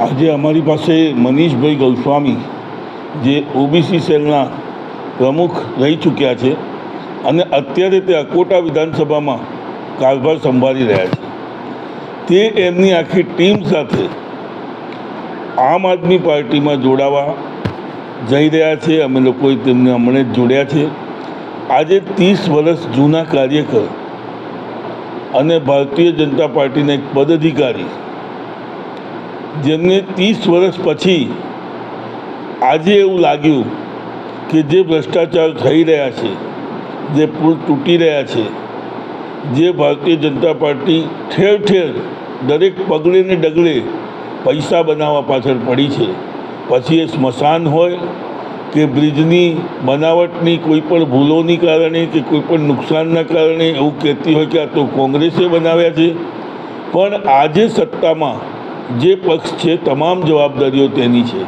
આજે અમારી પાસે મનીષભાઈ ગૌસ્વામી, જે ઓબીસી સેલના પ્રમુખ રહી ચૂક્યા છે અને અત્યારે તે અકોટા વિધાનસભામાં કારભાર સંભાળી રહ્યા છે. તે એમની આખી ટીમ સાથે આમ આદમી પાર્ટીમાં જોડાવા જઈ રહ્યા છે. અમે લોકોએ તેમને હમણાં જ જોડ્યા છે. આજે ત્રીસ વર્ષ જૂના કાર્યકર અને ભારતીય જનતા પાર્ટીના એક પદાધિકારી જેમને ત્રીસ વર્ષ પછી આજે એવું લાગ્યું કે જે ભ્રષ્ટાચાર થઈ રહ્યા છે, જે પુલ તૂટી રહ્યા છે, જે ભારતીય જનતા પાર્ટી ઠેર ઠેર દરેક પગલે ને ડગલે પૈસા બનાવવા પાછળ પડી છે. પછી એ સ્મશાન હોય કે બ્રિજની બનાવટની કોઈ પણ ભૂલોની કારણે કે કોઈ પણ નુકસાનના કારણે એવું કહેતી હોય કે આ તો કોંગ્રેસે બનાવ્યા છે. પણ આજે સત્તામાં જે પક્ષ છે, તમામ જવાબદારીઓ તેની છે.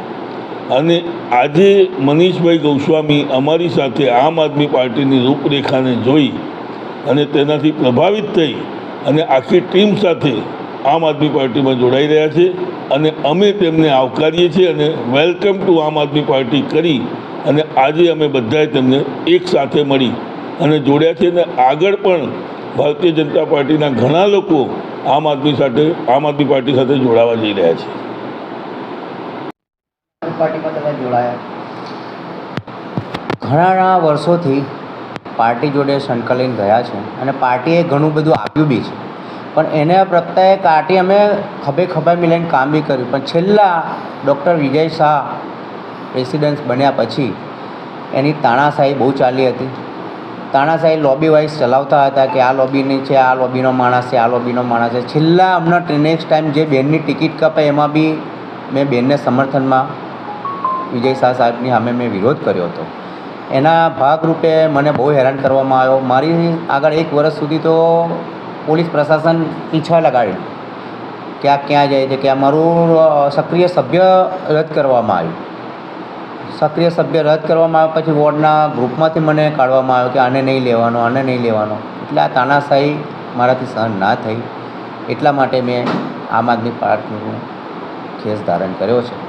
અને આજે મનીષભાઈ ગૌસ્વામી અમારી સાથે આમ આદમી પાર્ટીની રૂપરેખાને જોઈ અને તેનાથી પ્રભાવિત થઈ અને આખી ટીમ સાથે આમ આદમી પાર્ટીમાં જોડાઈ રહ્યા છે અને અમે તેમને આવકારીએ છીએ અને વેલકમ ટુ આમ આદમી પાર્ટી કરી અને આજે અમે બધાએ તેમને એક સાથે મળી અને જોડ્યા છે. અને આગળ પણ ભારતીય જનતા પાર્ટીના ઘણા લોકો આમ આદમી સાથે, આમ આદમી પાર્ટી સાથે જોડાવા જઈ રહ્યા છે. ઘણા વર્ષોથી પાર્ટી જોડે સંકલિત ગયા છે અને પાર્ટીએ ઘણું બધું આપ્યું બી છે. પણ એને પ્રત્યે પાર્ટી અમે ખભે ખભે મિલાઈને કામ બી કર્યું. પણ છેલ્લા ડૉક્ટર વિજય શાહ પ્રેસિડેન્ટ બન્યા પછી એની તાણાશાહી બહુ ચાલી હતી. તાણાશાહી લોબી વાઇઝ ચલાવતા હતા કે આ લોબીની છે, આ લોબીનો માણસ છે, આ લોબીનો માણસ છે. છેલ્લા હમણાં નેક્સ્ટ ટાઈમ જે બેનની ટિકિટ કપાય એમાં બી મેં બેનને સમર્થનમાં વિજય શાહ સાહેબની સામે મેં વિરોધ કર્યો હતો. એના ભાગરૂપે મને બહુ હેરાન કરવામાં આવ્યો. મારી આગળ એક વર્ષ સુધી તો પોલીસ પ્રશાસન પીછા લગાડ્યું કે આ ક્યાં જાય છે, કે આ મારું સક્રિય સભ્ય રદ કરવામાં આવ્યું. સક્રિય સભ્ય રદ કરવામાં આવ્યા પછી વોર્ડના ગ્રુપમાંથી મને કાઢવામાં આવ્યો કે આને નહીં લેવાનો, આને નહીં લેવાનો. એટલે આ તાનાશાહી મારાથી સહન ના થઈ. એટલા માટે મેં આમ આદમી પાર્ટીનો કેસ ધારણ કર્યો છે.